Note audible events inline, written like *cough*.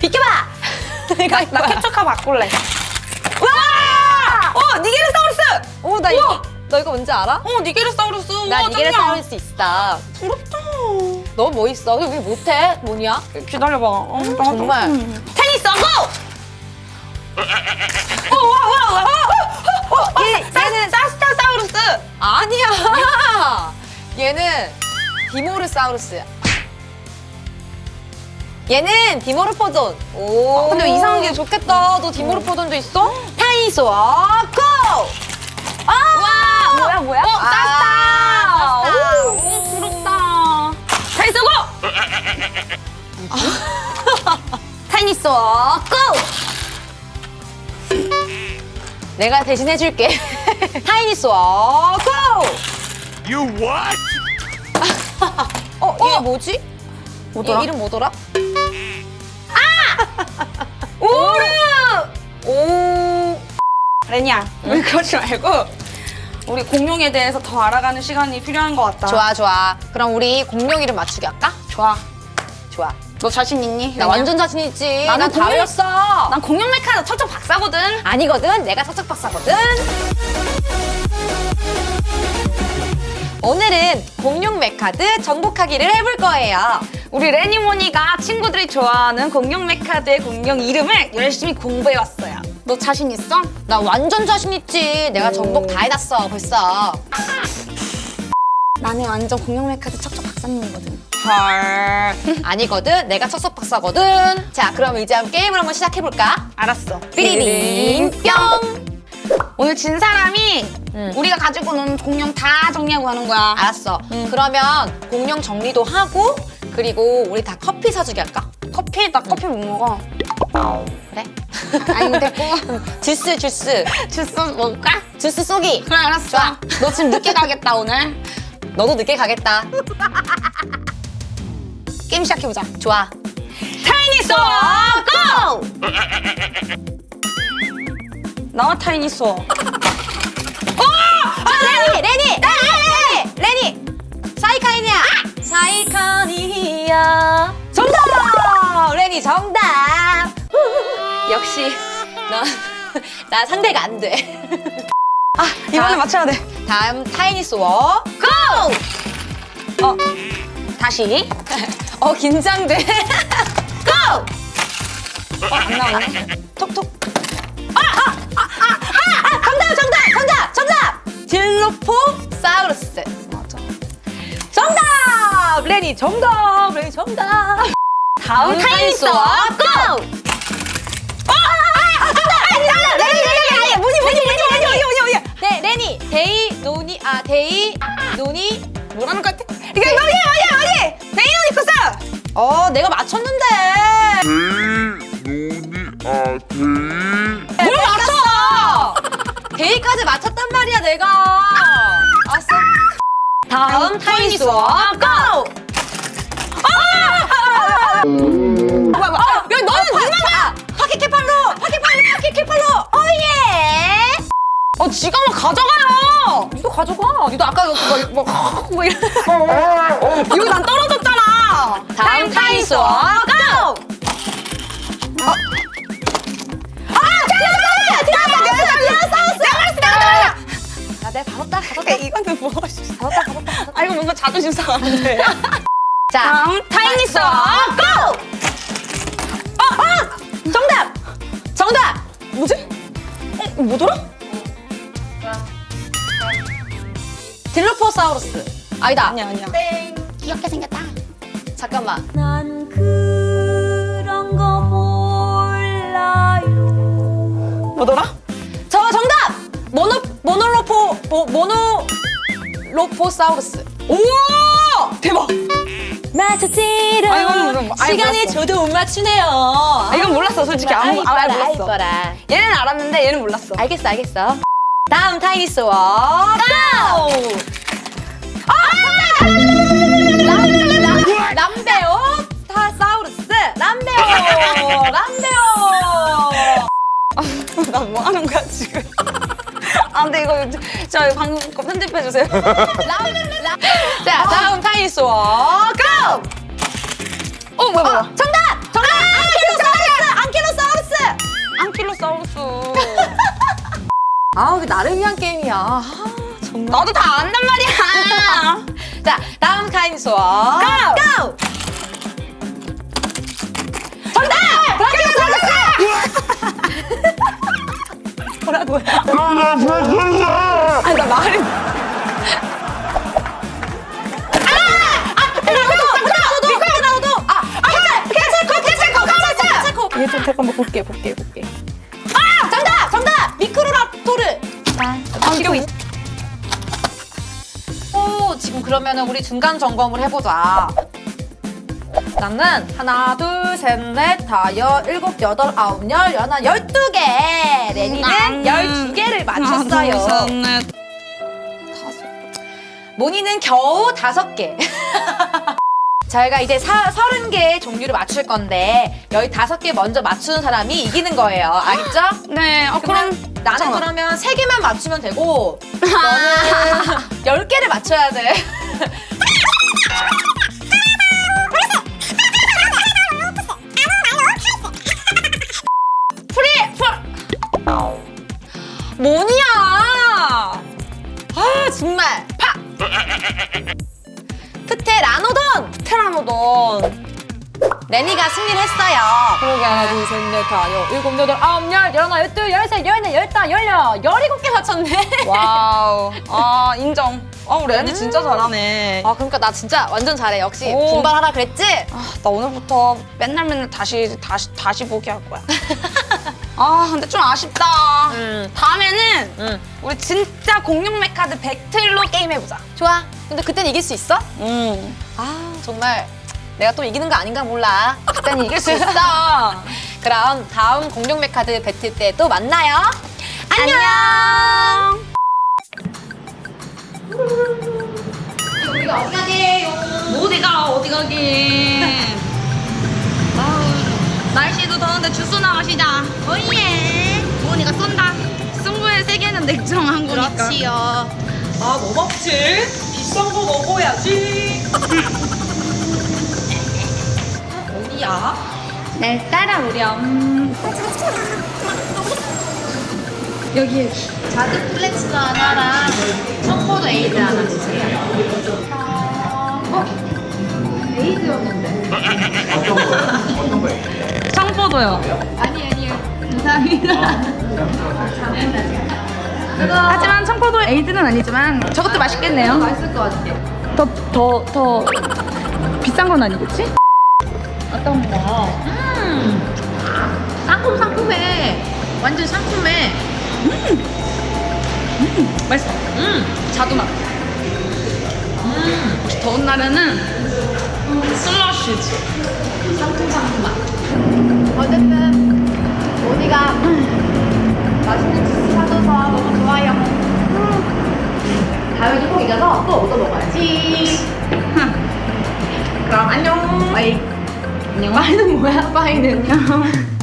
비켜봐! 내가 나 캡처카 바꿀래. 와! 어, 니게르사우루스! 오, 나 이거, 너 이거 뭔지 알아? 어, 니게르사우루스. 나 와, 니게를. 싸울 수 있어. 부럽다. 너 뭐 있어? 왜 못해? 뭐냐? 기다려봐. 어, 나 정말. 좀- 테니스 고! 어, 와, 와, 와. 어, 어, 어, 얘- 얘, 얘는 사스타사우루스. 아니야. *laughs* 얘는 디모르사우루스야. 얘는 디모르포돈. 오. 아, 근데 이상한 게 좋겠다. 너 디모르포돈도 있어? 타이소어 고! 아, 와, 뭐야, 뭐야? 어, 아, 사스타. 사스타. 오, 오, 부럽다. 테니스 고! *laughs* 타이니소어 고! 내가 대신 해줄게. *laughs* 타이니소어 고! You what? 어, 얘 뭐지? 뭐더라? 얘 이름 뭐더라? 오. 레니야, 우리 그러지 말고 우리 공룡에 대해서 더 알아가는 시간이 필요한 것 같다. 좋아, 좋아. 그럼 우리 공룡 이름 맞추기 할까? 좋아. 좋아. 너 자신 있니? 나 레니야? 완전 자신 있지. 나는 난다 공룡- 외웠어. 난 공룡 메카도 척척 박사거든. 아니거든. 내가 척척박사거든. 오늘은 공룡 메카드 정복하기를 해볼 거예요. 우리 레니모니가 친구들이 좋아하는 공룡 메카드의 공룡 이름을 열심히 공부해왔어요. 너 자신 있어? 나 완전 자신 있지. 내가 정복 다 해놨어, 벌써. 나는 완전 공룡 메카드 척척 박사님이거든. 헐. 아니거든. 내가 척척박사거든. 자, 그럼 이제 한번 게임을 한번 시작해 볼까? 알았어. 삐리링 뿅. 오늘 진 사람이 응. 우리가 가지고 노는 공룡 다 정리하고 가는 거야. 알았어. 그러면 공룡 정리도 하고 그리고 우리 다 커피 사주기 할까? 커피? 나 커피 못 먹어. 그래? *laughs* 아니 됐고. 주스, 주스. 주스 먹을까? 주스 쏘기. 그래 알았어. 좋아. 너 지금 늦게 가겠다 오늘. 너도 늦게 가겠다. 게임 시작해보자. 좋아. 타이니소 고! 나와 타이니소. 아, 레니, 레니, 레니, 레니. 사이카이니야. 사이카니야. 정답. 레니 정답. 역시 나, 나 상대가 안 돼. 아 이번에 자. 맞춰야 돼. 다음 타이니스워 고! 어 다시. *laughs* 어 긴장돼. *laughs* 고! 안 나오네. 톡톡. 아, 아, 아, 아, 아, 아, 정답, 정답, 정답, 정답. 딜로포 사우루스. 레니 정답. 레니 정답. 다음 고! 아, 아, 아, 뭐니, 뭐니, 뭐니. 네, 레니. 데이, 노니, 아, 데이, 노니. 뭐라는 것 같아? 이게 뭐니 뭐니 뭐니? 데이오니쿠스. 어, 내가 맞췄는데. Hey, Noni, ah, hey. 뭘 맞춰? 데이까지 맞췄단 말이야, 내가. 알았어. 다음 타이니스워 고! 뭐야 뭐야? 아, 야, 너는 누나가! 파키케팔로! 파키팔로! 파키케팔로! 오예! 어 지가 뭐 가져가요. 이거 가져가. 니도 아까 그거 뭐, 뭐 이런. 이거 난 떨어졌잖아. 다음 고! 어? 아! 들어갔어! 들어갔어! 야, 내가 받았다, 받았다. 이거는 뭐? 받았다, 받았다, 받았다. 아 이거 뭔가 자존심 상하는데. 자, 다음 타이니스워 고! 어, 어! 정답! 정답! 뭐지? 어 뭐더라? 딜로포사우루스. 아니다. 아니야 아니야. 귀엽게 생겼다. 잠깐만. 난 그런 거 몰라요. 뭐더라? 저 정답! 모노, 모노로포, 모, 모노로포사우루스. 오 대박. 맞췄지롱. 아, 아예 시간이 몰랐어. 저도 못 맞추네요. 아, 이건 몰랐어 솔직히 아무 아, 아이, 몰랐어. 이뻐라. 얘는 알았는데 얘는 몰랐어. 알겠어, 알겠어. 다음 타이니스워 고! 아! 람, 람베오 타사우루스. 람베오, 람베오. *laughs* 나 뭐 하는 거야 지금? *laughs* 아 근데 이거 저 방금 거 편집해 주세요. 람, 람. *laughs* 자, 다음 타이니스와 고! 어, 뭐야, 뭐야. 어, 정답! 정답! 아, 아, 안킬로사우루스! 안킬로사우루스! 안킬로사우루스. *laughs* 아, 이게 나를 위한 게임이야. 아, 정말. 나도 다 안단 말이야! *laughs* 자, 다음 타이니스와 고! 고! 뭐라고요? 아, 나 말이. 잠깐만 볼게, 볼게, 볼게. 아! 정답! 정답! 미크로랍토르! 아, 기록 있 오, 지금 그러면은 우리 중간 점검을 해보자. 나는 하나, 둘, 셋, 넷, 다섯, 일곱, 여덟, 아홉, 열, 열하나, 열두 개. 레니는 열두 개를 맞췄어요. 모니는 겨우 다섯 개. *laughs* 저희가 이제 사, 서른 개의 종류를 맞출 건데 열다섯 개 먼저 맞추는 사람이 이기는 거예요. 알겠죠? 네, 어, 그럼 그럼 나는 잠깐만. 그러면 세 개만 맞추면 되고 *laughs* 너는 열 개를 맞춰야 돼. 테라노돈. 레니가 승리를 했어요. 그러게 하나 둘셋넷 다섯 일곱 여덟 아홉 열 열하나 열둘 열셋 열넷 열다 열여 열일곱 개 맞췄네. 와우. *laughs* 아 인정. 아 우리 애니 진짜 잘하네. 아 그러니까 나 진짜 완전 잘해. 역시 오. 분발하라 그랬지? 아, 나 오늘부터 맨날 맨날 다시 다시 다시 보기 할 거야. *laughs* 아 근데 좀 아쉽다. 음. 다음에는 응. 우리 진짜 공룡 메카드 배틀로 게임 해보자. 좋아. 근데 그땐 이길 수 있어? 음. 아 정말 내가 또 이기는 거 아닌가 몰라. 그땐 이길 수 있어. *laughs* 그럼 다음 공룡 메카드 배틀 때 또 만나요. 안녕. 우리가 어디 가게요? 어디가 어디 가긴. 날씨도 더운데 주스 나가시자. 오예. 모니가 쏜다. 승부의 세계는 냉정한 거니까. 그렇지요. 아, 뭐 먹지? 비싼 거 먹어야지. *laughs* 어디야? 날 따라오렴. 여기 여기. 자두 플렉스 하나랑 청포도 에이드 하나 주세요. 청포도요. 아니 아니요. 감사합니다. 하지만 청포도 에이드는 아니지만 저것도 맛있겠네요. 맛있을 것 같아. 더더 더 비싼 건 아니겠지? 어떤 거? 음. 상큼 상큼해. 완전 상큼해. 맛있어. 음. 자두 맛. 음. 더운 날에는 슬러시지. 어쨌든 모니가 맛있는 주스 사줘서 너무 좋아요. 다음에 꼭 이겨서 또 얻어 먹어야지. 그럼 안녕. 빠이. 안녕. 빠이는 뭐야? 빠이는. *laughs* *laughs*